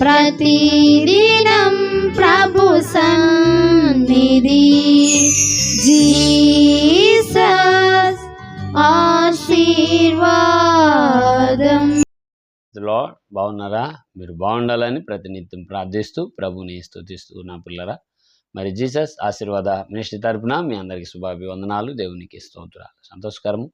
ప్రతిదినం ప్రభు సన్నిధి. జీసస్ ఆశీర్వాదం. లో బాగున్నారా? మీరు బాగుండాలని ప్రతినిత్యం ప్రార్థిస్తూ ప్రభుని స్థుతిస్తూ నా పిల్లరా. మరి జీసస్ ఆశీర్వాద మినిస్ట్రీ తరపున మీ అందరికీ శుభాభివందనాలు దేవునికి స్తోత్రాలు. సంతోషకరము.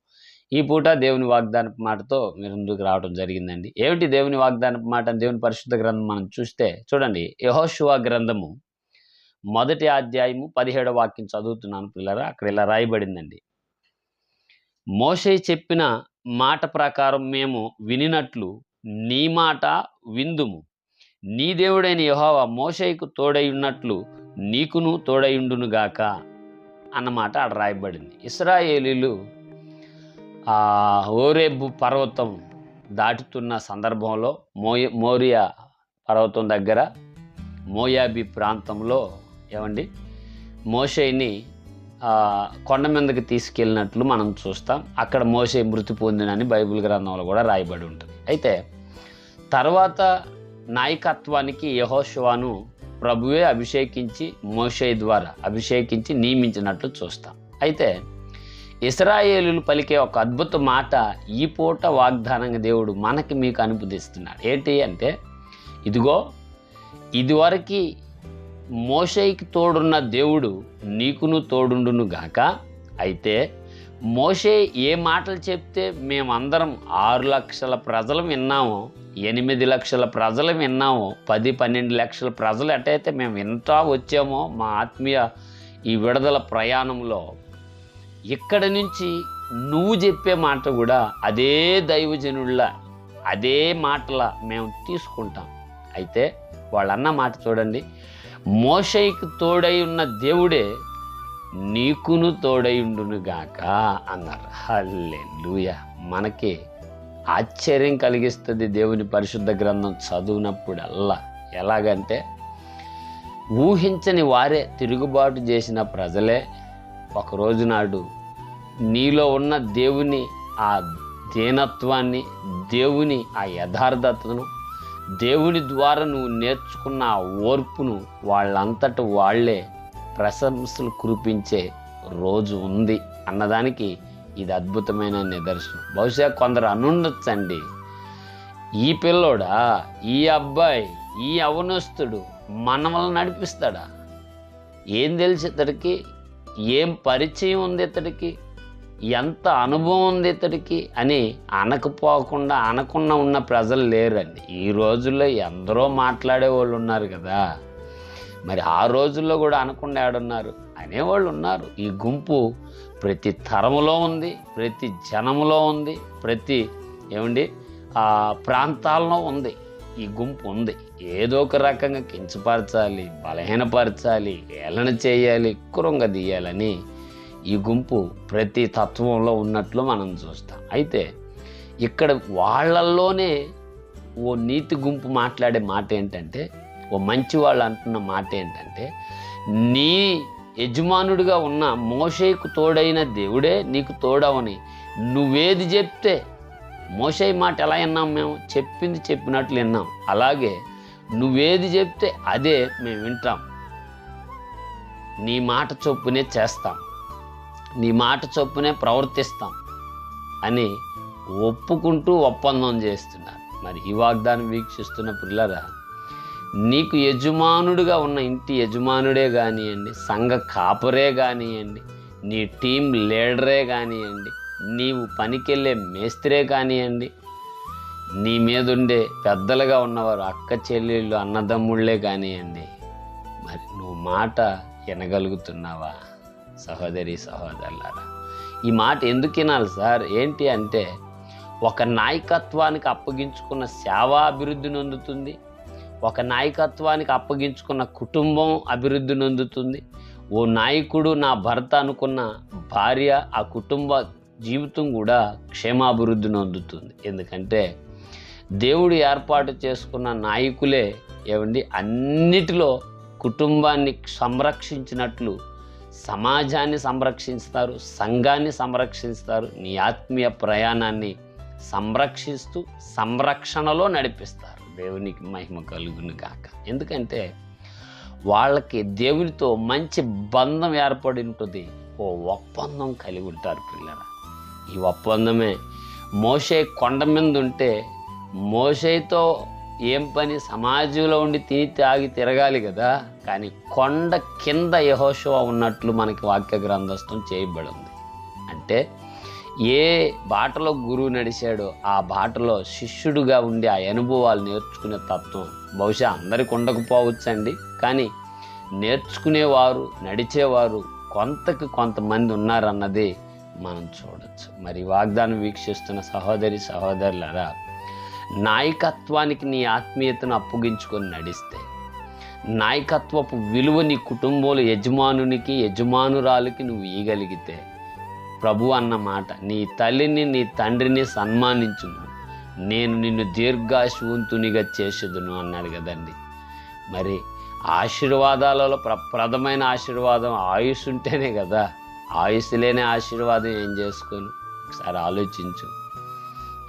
ఈ పూట దేవుని వాగ్దాన మాటతో మీరు ముందుకు రావడం జరిగిందండి. ఏమిటి దేవుని వాగ్దాన మాట దేవుని పరిశుద్ధ గ్రంథం మనం చూస్తే చూడండి. యహోశువ గ్రంథము మొదటి అధ్యాయము పదిహేడవ వాక్యం చదువుతున్నాను పిల్లరా అక్కడ ఇలా రాయబడిందండి. మోషే చెప్పిన మాట ప్రకారం మేము వినినట్లు నీ మాట విందుము. నీ దేవుడైన యెహోవా మోషయ్యకు తోడై ఉన్నట్లు నీకును తోడైండునుగాక అన్నమాట అక్కడ రాయబడింది. ఇస్రాయేలీలు ఆ ఓరేబు పర్వతం దాటుతున్న సందర్భంలో మోయ మోరియా పర్వతం దగ్గర మోయాబి ప్రాంతంలో ఏమండి? మోషేని కొండ మీదకి తీసుకెళ్ళినట్లు మనం చూస్తాం. అక్కడ మోసే మృతి పొందినని బైబిల్ గ్రంథంలో కూడా రాయబడి ఉంటుంది. అయితే తర్వాత నాయకత్వానికి యహోశివాను ప్రభువే అభిషేకించి మోషే ద్వారా అభిషేకించి నియమించినట్లు చూస్తాం. అయితే ఇస్రాయేలు పలికే ఒక అద్భుత మాట ఈ పూట వాగ్దానంగా దేవుడు మనకి మీకు అనుమతిస్తున్నాడు. ఏంటి అంటే ఇదిగో ఇదివరకు మోషేకి తోడున్న దేవుడు నీకును తోడుండును గాక అయితే మోషే ఏ మాటలు చెప్తే మేమందరం ఆరు లక్షల ప్రజలు విన్నామో ఎనిమిది లక్షల ప్రజలు విన్నామో పది పన్నెండు లక్షల ప్రజలు ఎటైతే మేము వింటా వచ్చామో మా ఆత్మీయ ఈ విడుదల ప్రయాణంలో ఇక్కడ నుంచి నువ్వు చెప్పే మాట కూడా అదే దైవజనుళ్ళ అదే మాటల మేము తీసుకుంటాం. అయితే వాళ్ళన్న మాట చూడండి. మోషైకి తోడై ఉన్న దేవుడే నీకును తోడైండును గాక అన్నారు. హల్లెలూయ. మనకి ఆశ్చర్యం కలిగిస్తుంది దేవుని పరిశుద్ధ గ్రంథం చదివినప్పుడల్లా. ఎలాగంటే ఊహించని వారే తిరుగుబాటు చేసిన ప్రజలే ఒకరోజు నాడు నీలో ఉన్న దేవుని ఆ దీనత్వాన్ని దేవుని ఆ యథార్థతను దేవుని ద్వారా నువ్వు నేర్చుకున్న ఆ ఓర్పును వాళ్ళంతట వాళ్ళే ప్రశంసలు కురిపించే రోజు ఉంది అన్నదానికి ఇది అద్భుతమైన నిదర్శనం. బహుశా కొందరు అనుండొచ్చండి. ఈ పిల్లోడా ఈ అబ్బాయి ఈ అవనస్తుడు మనమల్ని నడిపిస్తాడా? ఏం తెలిసి ఇతడికి ఏం పరిచయం ఉంది ఇతడికి? ఎంత అనుభవం ఉంది ఇతడికి? అని అనకపోకుండా అనకుండా ఉన్న ప్రజలు లేరండి. ఈ రోజుల్లో ఎందరో మాట్లాడే వాళ్ళు ఉన్నారు కదా. మరి ఆ రోజుల్లో కూడా అనకుండా ఆడున్నారు అనేవాళ్ళు ఉన్నారు. ఈ గుంపు ప్రతి తరములో ఉంది ప్రతి జనములో ఉంది ప్రతి ఏమండి? ఆ ప్రాంతాల్లో ఉంది. ఈ గుంపు ఉంది. ఏదో ఒక రకంగా కించపరచాలి బలహీనపరచాలి ఏలన చేయాలి కురంగదీయాలని ఈ గుంపు ప్రతి తత్వంలో ఉన్నట్లు మనం చూస్తాం. అయితే ఇక్కడ వాళ్ళల్లోనే ఓ నీతి గుంపు మాట్లాడే మాట ఏంటంటే ఓ మంచి వాళ్ళు అంటున్న మాట ఏంటంటే నీ యజమానుడిగా ఉన్న మోషేకు తోడైన దేవుడే నీకు తోడవని నువ్వేది చెప్తే మోసే మాట ఎలా విన్నాం మేము? చెప్పింది చెప్పినట్లు విన్నాం. అలాగే నువ్వేది చెప్తే అదే మేము వింటాం. నీ మాట చొప్పునే చేస్తాం. నీ మాట చొప్పునే ప్రవర్తిస్తాం అని ఒప్పుకుంటూ ఒప్పందం చేస్తున్నారు. మరి ఈ వాగ్దానం వీక్షిస్తున్న పిల్లరా నీకు యజమానుడిగా ఉన్న ఇంటి యజమానుడే కానివ్వండి సంఘ కాపరే కానివ్వండి నీ టీం లీడరే కానివ్వండి నీవు పనికెళ్ళే మేస్త్రే కానివ్వండి నీ మీదుండే పెద్దలుగా ఉన్నవారు అక్క చెల్లెళ్ళు అన్నదమ్ముళ్ళే కానివ్వండి మరి నువ్వు మాట వినగలుగుతున్నావా? సహోదరి సహోదరులారా ఈ మాట ఎందుకు వినాలి సార్? ఏంటి అంటే ఒక నాయకత్వానికి అప్పగించుకున్న సేవా అభివృద్ధి నొందుతుంది ఒక నాయకత్వానికి అప్పగించుకున్న కుటుంబం అభివృద్ధి నొందుతుంది. ఓ నాయకుడు నా భర్త అనుకున్న భార్య ఆ కుటుంబ జీవితం కూడా క్షేమాభివృద్ధిని అందుతుంది ఎందుకంటే దేవుడు ఏర్పాటు చేసుకున్న నాయకులే ఏమండి? అన్నిటిలో కుటుంబాన్ని సంరక్షించినట్లు సమాజాన్ని సంరక్షిస్తారు సంఘాన్ని సంరక్షిస్తారు నీ ఆత్మీయ ప్రయాణాన్ని సంరక్షిస్తూ సంరక్షణలో నడిపిస్తారు. దేవునికి మహిమ కలుగును కాక ఎందుకంటే వాళ్ళకి దేవునితో మంచి బంధం ఏర్పడి ఉంటుంది. ఓ ఒప్పందం కలిగి ఉంటారు పిల్లరా. ఈ ఒప్పందమే. మోషే కొండ మీద ఉంటే మోషేతో ఏం పని? సమాజంలో ఉండి తిని తాగి తిరగాలి కదా. కానీ కొండ కింద యహోశవ ఉన్నట్లు మనకి వాక్య గ్రంథస్థం చేయబడింది. అంటే ఏ బాటలో గురువు నడిచాడో ఆ బాటలో శిష్యుడుగా ఉండి ఆ అనుభవాలు నేర్చుకునే తత్వం బహుశా అందరికి ఉండకపోవచ్చండి. కానీ నేర్చుకునేవారు నడిచేవారు కొంతకు కొంతమంది ఉన్నారన్నది మనం చూడొచ్చు. మరి వాగ్దానం వీక్షిస్తున్న సహోదరి సహోదరులరా నాయకత్వానికి నీ ఆత్మీయతను అప్పగించుకొని నడిస్తే నాయకత్వపు విలువ నీ కుటుంబంలో యజమానునికి యజమానురాలికి నువ్వు ఇయ్యగలిగితే ప్రభు అన్న మాట నీ తల్లిని నీ తండ్రిని సన్మానించును నేను నిన్ను దీర్ఘాశవంతునిగా చేసేదును అన్నాడు కదండి. మరి ఆశీర్వాదాలలో ప్రప్రదమైన ఆశీర్వాదం ఆయుష్ ఉంటేనే కదా ఆయుష్ లేని ఆశీర్వాదం ఏం చేసుకొని ఒకసారి ఆలోచించు.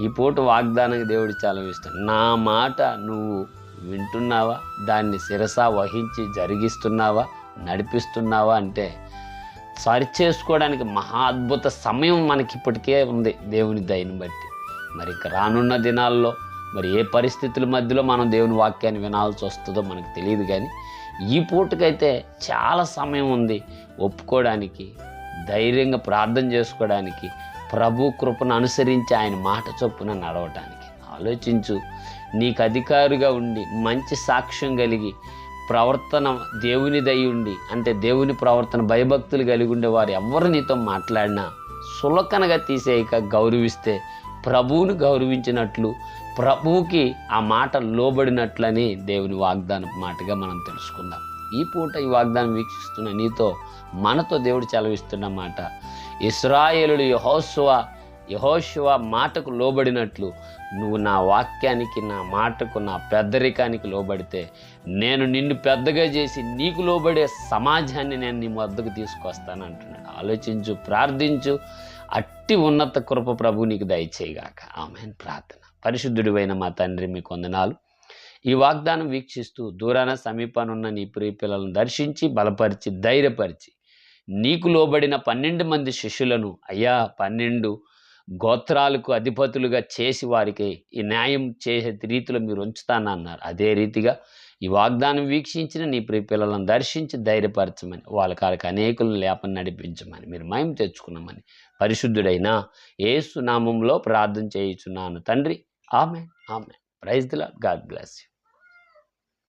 ఈ పూట వాగ్దానానికి దేవుడు చాలా ఇష్టం నా మాట నువ్వు వింటున్నావా? దాన్ని శిరస వహించి జరిగిస్తున్నావా? నడిపిస్తున్నావా అంటే సరి చేసుకోవడానికి మహా అద్భుత సమయం మనకి ఇప్పటికే ఉంది దేవుని దయని బట్టి. మరి ఇక రానున్న దినాల్లో మరి ఏ పరిస్థితుల మధ్యలో మనం దేవుని వాక్యాన్ని వినాల్సి వస్తుందో మనకు తెలియదు కానీ ఈ పూటకైతే చాలా సమయం ఉంది ఒప్పుకోవడానికి ధైర్యంగా ప్రార్థన చేసుకోవడానికి ప్రభు కృపను అనుసరించి ఆయన మాట చొప్పున నడవటానికి. ఆలోచించు నీకు అధికారిగా ఉండి మంచి సాక్ష్యం కలిగి ప్రవర్తన దేవుని దయి ఉండి అంటే దేవుని ప్రవర్తన భయభక్తులు కలిగి ఉండే వారు ఎవరు నీతో మాట్లాడినా సులకనగా తీసేయక గౌరవిస్తే ప్రభువును గౌరవించినట్లు ప్రభువుకి ఆ మాట లోబడినట్లని దేవుని వాగ్దానం మాటగా మనం తెలుసుకుందాం. ఈ పూట ఈ వాగ్దానం వీక్షిస్తున్న నీతో మనతో దేవుడు చలవిస్తున్న మాట. ఇస్రాయేలుడు యహోశువ యహోశువ మాటకు లోబడినట్లు నువ్వు నా వాక్యానికి నా మాటకు నా పెద్దరికానికి లోబడితే నేను నిన్ను పెద్దగా చేసి నీకు లోబడే సమాజాన్ని నేను నీ వద్దకు తీసుకొస్తాను అంటున్నాడు. ఆలోచించు ప్రార్థించు. అట్టి ఉన్నత కృప ప్రభు నీకు దయచేయగాక. ఆమె ప్రార్థన. పరిశుద్ధుడివైన మా తండ్రి మీకు వందనాలు. ఈ వాగ్దానం వీక్షిస్తూ దూరాన సమీపానున్న నీ ప్రియ పిల్లలను దర్శించి బలపరిచి ధైర్యపరిచి నీకు లోబడిన పన్నెండు మంది శిష్యులను అయ్యా పన్నెండు గోత్రాలకు అధిపతులుగా చేసి వారికి ఈ న్యాయం చేసే రీతిలో మీరు ఉంచుతానన్నారు అదే రీతిగా ఈ వాగ్దానం వీక్షించిన నీ ప్రియ పిల్లలను దర్శించి ధైర్యపరచమని వాళ్ళ కాళ్ళకి అనేకులను లేపని నడిపించమని మీరు మయం తెచ్చుకున్నామని పరిశుద్ధుడైన ఏసు నామంలో ప్రార్థన చేయుచున్నాను తండ్రి. ఆమె ఆమె ప్రైజ్ దిలా గాడ్ బ్లెస్ యూ.